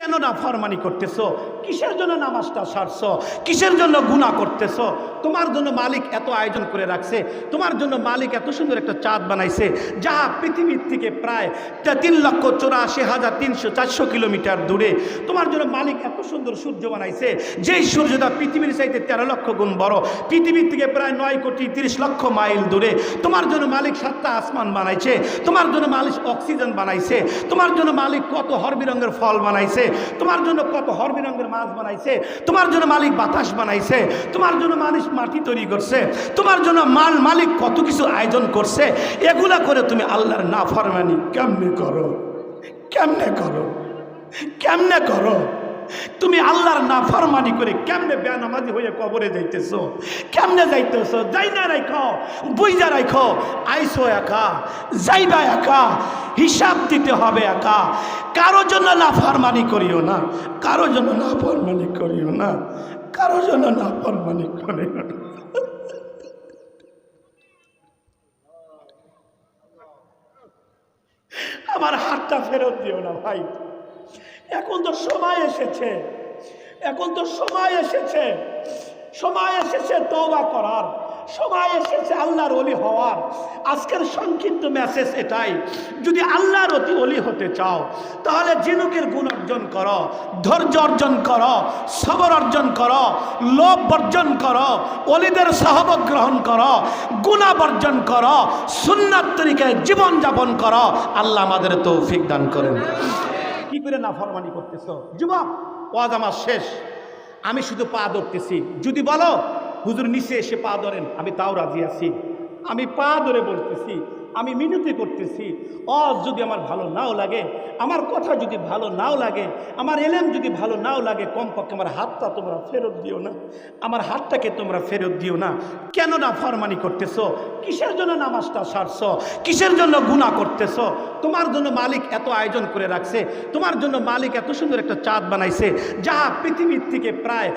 কেন না ফরমানি করতেছ? কিসের জন্য নামাজটা সারছ? কিসের জন্য গুণা করতেছো? তোমার জন্য মালিক এত আয়োজন করে রাখছে, তোমার জন্য মালিক এত সুন্দর একটা চাঁদ বানাইছে, যা পৃথিবীর থেকে প্রায় তিন লক্ষ চৌরাশি হাজার তিনশো চারশো কিলোমিটার দূরে। তোমার জন্য মালিক এত সুন্দর সূর্য বানাইছে, যেই সূর্যটা পৃথিবীর চাইতে তেরো লক্ষ গুণ বড়, পৃথিবীর থেকে প্রায় নয় কোটি তিরিশ লক্ষ মাইল দূরে। তোমার জন্য মালিক সাতটা আসমান বানাইছে, তোমার জন্য মালিক অক্সিজেন বানাইছে, তোমার জন্য মালিক কত হরবিরঙ্গের ফল বানাইছে, তোমার জন্য কত হরবিরঙ্গের মাছ বানাইছে, তোমার জন্য মালিক বাতাস বানাইছে, তোমার জন্য মালিক মাটি তৈরি করছে, তোমার জন্য মাল মালিক কত কিছু আয়োজন করছে, এগুলা করে তুমি আল্লাহর না ফরমানি কেমনে করো? কেমনে করো? কেমনে করো? তুমি আল্লাহর না ফরমানি করে কেমনে বেনামাজি হয়ে কবরে যাইতেছো? কেমনে যাইতেছো? যাই না রাখো বুঝা রাখো আইসো একা, যাইবা একা, হিসাব দিতে হবে একা। কারও জন্য না ফরমানি করিও না, কারও জন্য না ফরমানি করিও না। কারও জন্য না ফরমানি করে আমার হাতটা ফেরত দিও না ভাই। এখন তো সময় এসেছে। এখন তো সময় এসেছে। সময় এসেছে তওবা করার। সময় এসেছে আল্লাহর অলি হওয়ার। আজকের সংক্ষিপ্ত মেসেজ এটাই। যদি আল্লাহর অতি অলি হতে চাও, তাহলে জিনুকের গুণ অর্জন করো, ধৈর্য অর্জন করো, সবর অর্জন করো, লোভ বর্জন করো অলিদের সহবত গ্রহণ করো গুণা বর্জন করো, সুন্নাত তরিকায় জীবনযাপন করো, আল্লাহ আমাদের তৌফিক দান করেন। কি করে না ফরমানি করতেছো? যুবক, ওয়াজ আমার শেষ। আমি শুধু পা ধরতেছি। যদি বলো হুজুর নিচে এসে পা ধরেন আমি তাও রাজি আছি। আমি পা ধরে বলতেছি আমি মিনতি করতেছি। অজ যদি আমার ভালো নাও লাগে, আমার কথা যদি ভালো নাও লাগে, আমার এলেম যদি ভালো নাও লাগে, কমপক্ষে আমার হাতটা তোমরা ফেরত দিও না। আমার হাতটাকে তোমরা ফেরত দিও না। কেন না ফরমানি করতেছো? কিসের জন্য নামাজটা সারছ? কিসের জন্য গুণা করতেছো? তোমার জন্য মালিক এত আয়োজন করে রাখছে, তোমার জন্য মালিক এত সুন্দর একটা চাঁদ বানাইছে, যা পৃথিবীর থেকে প্রায়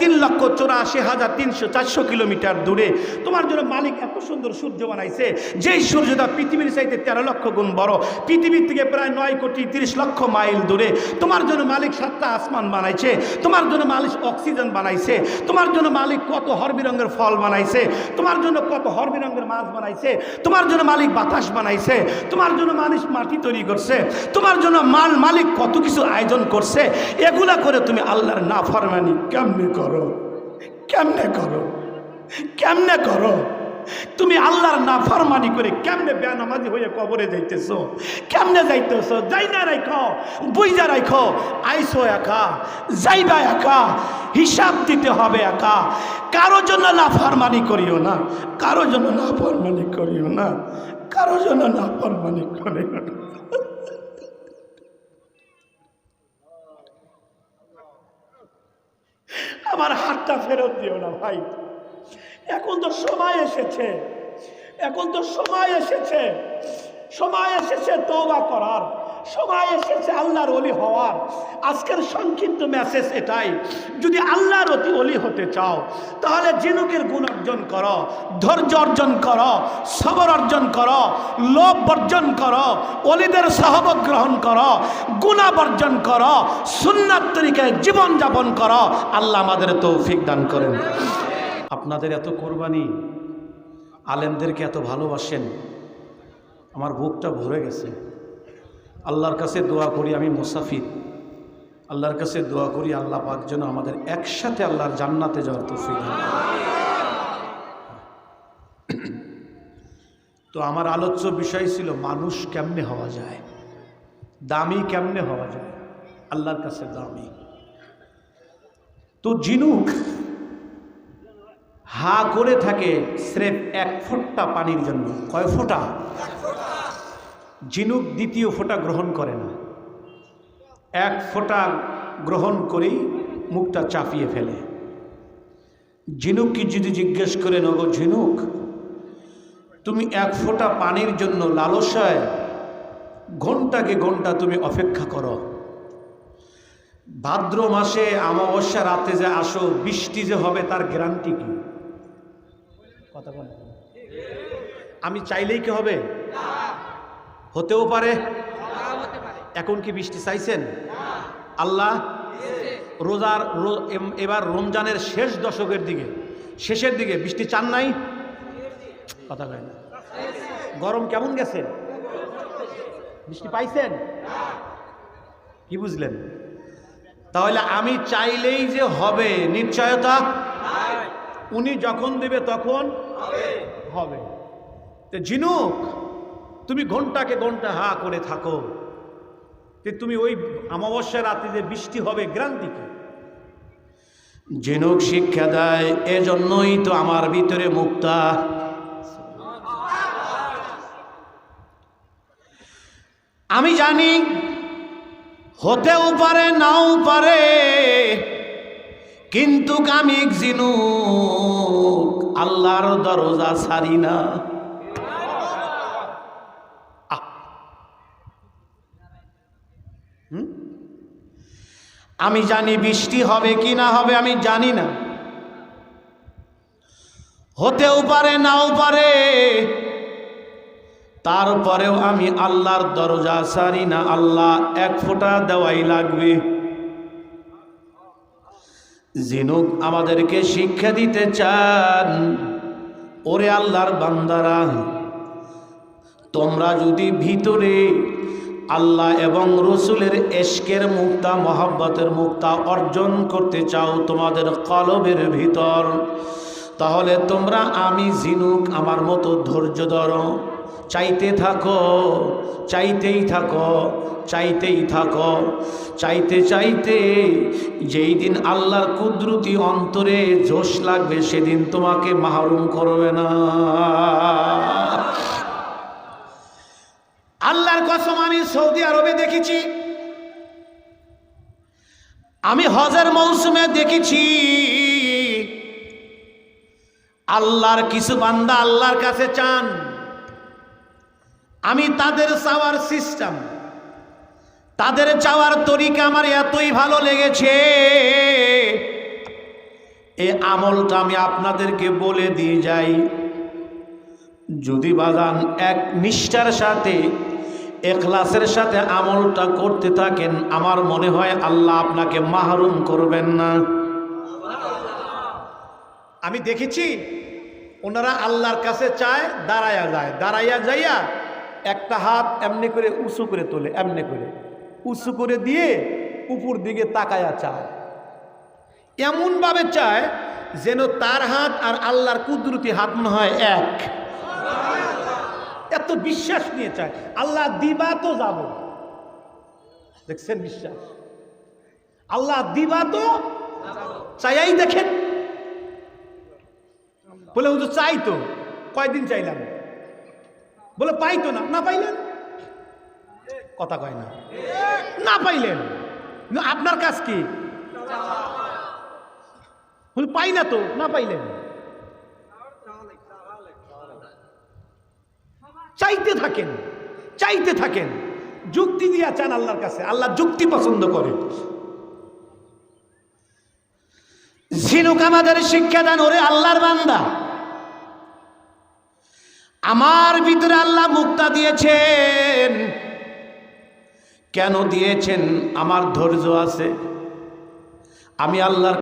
তিন লক্ষ চৌরাশি হাজার তিনশো চারশো কিলোমিটার দূরে। তোমার জন্য মালিক এত সুন্দর সূর্য বানাইছে, যেই সূর্যটা পৃথিবীর চাইতে তেরো লক্ষ গুণ বড়। পৃথিবীর থেকে প্রায় নয় কোটি তিরিশ লক্ষ মাইল দূরে। তোমার জন্য মালিক সাতটা আসমান বানাইছে। তোমার জন্য মালিক অক্সিজেন বানাইছে। তোমার জন্য মালিক কত হরবিরঙ্গের ফল বানাইছে। তোমার জন্য কত হরবিরঙ্গের মাছ বানাইছে। তোমার জন্য মালিক বাতাস বানাইছে। তোমার জন্য মালিক মাটি তৈরি করছে। তোমার জন্য মাল মালিক কত কিছু আয়োজন করছে। এগুলা করে তুমি আল্লাহর না ফরমানি কেমনে করো? কেমনে করো? কেমনে করো? তুমি আল্লাহর না ফরমানি করে কেমনে বেনামাজি হয়ে কবরে যাইতেছো? কেমনে যাইতেছো? যাই না রাখো বুঝা রাখো আইসো একা, যাইবা একা, হিসাব দিতে হবে একা। কারও জন্য না ফরমানি করিও না, কারও জন্য না ফরমানি করিও না, কারও জন্য না ফরমানি করিও না। আমার হাতটা ফেরত দিও না ভাই। এখন তো সময় এসেছে। এখন তো সময় এসেছে। সময় এসেছে তওবা করার। সময় এসেছে আল্লাহর অলি হওয়ার। আজকের সংক্ষিপ্ত মেসেজ এটাই। যদি আল্লাহর অতি অলি হতে চাও, তাহলে জিনুকের গুণ অর্জন করো, ধৈর্য অর্জন করো, সবর অর্জন করো, লোভ বর্জন করো অলিদের সহবত গ্রহণ করো গুণা বর্জন করো, সুন্নাত তরিকায় জীবনযাপন করো, আল্লাহ আমাদের তৌফিক দান করেন। আপনাদের এত কোরবানি, আলেমদেরকে এত ভালোবাসেন, আমার বুকটা ভরে গেছে। আল্লাহর কাছে দোয়া করি আমি মুসাফির। আল্লাহর কাছে দোয়া করি আল্লাহ পাক যেন আমাদের একসাথে আল্লাহর জান্নাতে যাওয়ার তৌফিক তো আমার আলোচ্য বিষয় ছিল, মানুষ কেমনে হওয়া যায়? দামি কেমনে হওয়া যায়? আল্লাহর কাছে দামি। তো জিনুক হা করে থাকে স্রেফ এক ফোঁটা পানির জন্য। কয় ফোঁটা? ঝিনুক দ্বিতীয় ফোঁটা গ্রহণ করে না। এক ফোঁটা গ্রহণ করেই মুখটা চাপিয়ে ফেলে। ঝিনুককে যদি জিজ্ঞেস করে, নগো ঝিনুক, তুমি এক ফোঁটা পানির জন্য লালসায় ঘন্টাকে ঘণ্টা তুমি অপেক্ষা করো। ভাদ্র মাসে, অমাবস্যা রাতে যে আসো, বৃষ্টি যে হবে তার গ্যারান্টি কি? কথা বলে আমি চাইলেই কি হবে? হতেও পারে। এখন কি বৃষ্টি চাইছেন? আল্লাহ রোজার এবার রমজানের শেষ দশকের দিকে শেষের দিকে বৃষ্টি চান নাই? কথা কয় না। গরম কেমন গেছে? বৃষ্টি পাইছেন? কি বুঝলেন? তাহলে আমি চাইলেই যে হবে নিশ্চয়তা? উনি যখন দেবে তখন হবে। তো ঝিনুক তুমি ঘন্টাকে ঘণ্টা হা করে থাকো। যে তুমি ওই অমাবস্যা রাতে যে বৃষ্টি হবে গ্রান্তি কি ঝিনুক শিক্ষা দেয়, এজন্যই তো আমার ভিতরে মুক্তা। আমি জানি, হতেও পারে, নাও পারে। কিন্তু আমি জিনুক, আল্লাহর দরজা ছাড়ি না? আমি জানি বৃষ্টি হবে কি না হবে, আমি জানি না। হতেও পারে, নাও পারে। তারপরেও আমি আল্লাহর দরজা সারি না, আল্লাহ এক ফোঁটা দেওয়াই লাগবে। জিনুক আমাদেরকে শিক্ষা দিতে চান। ওরে আল্লাহর বান্দারা, তোমরা যদি ভিতরে আল্লাহ এবং রসুলের এশকের মুক্তা, মহাব্বতের মুক্তা অর্জন করতে চাও তোমাদের কলবের ভিতর, তাহলে তোমরা আমি জিনুক আমার মতো ধৈর্য ধরো। চাইতে থাকো, চাইতেই থাকো চাইতেই থাকো, চাইতে চাইতে যেই দিন আল্লাহর কুদরতি অন্তরে জোশ লাগবে, সেদিন তোমাকে মাহরুম করবে না। আল্লাহর কসম, আমি সৌদি আরবে দেখেছি। আমি হজের মৌসুমে দেখেছি। আল্লাহর কিছু বান্দা আল্লাহর কাছে চান। আমি তাদের চাওয়ার সিস্টেম তাদের চাওয়ার তরিকা আমার এতই ভালো লেগেছে। এ আমলটা আমি আপনাদেরকে বলে দিয়ে যাই। যদি বাজান এক নিষ্ঠার সাথে, এখলাসের সাথে আমলটা করতে থাকেন, আমার মনে হয় আল্লাহ আপনাকে মাহরুম করবেন না। আমি দেখেছি, ওনারা আল্লাহর কাছে চায় দাঁড়াইয়া যায়, দাঁড়াইয়া যাইয়া একটা হাত এমনি করে উঁচু করে তোলে, এমনি করে। উঁচু করে দিয়ে উপর দিকে তাকায়া চায়। এমনভাবে চায় যেন তার হাত আর আল্লাহর কুদরতি হাত মনে হয় এক। এত বিশ্বাস নিয়ে চায়। আল্লাহ দিবা তো যাব। দেখছেন বিশ্বাস? আল্লাহ দিবা তো চাইয়াই দেখেন। বলে চাই তো। কয়দিন চাইলাম? বলে, পাইতো না। না পাইলেন? কথা কয় না। না পাইলেন। আপনার কাজ কি? বলে, পাই না তো। না পাইলেন। চাইতে থাকেন চাইতে থাকেন। যুক্তি দিয়া চান আল্লাহর কাছে। আল্লাহ যুক্তি পছন্দ করে। ঝিনুক আমাদের শিক্ষা দান ওরে আল্লাহর বান্দা। আমার ভিতরে আল্লাহ মুক্তা দিয়েছেন। কেন দিয়েছেন? আমার ধৈর্য আছে। আমি আল্লাহর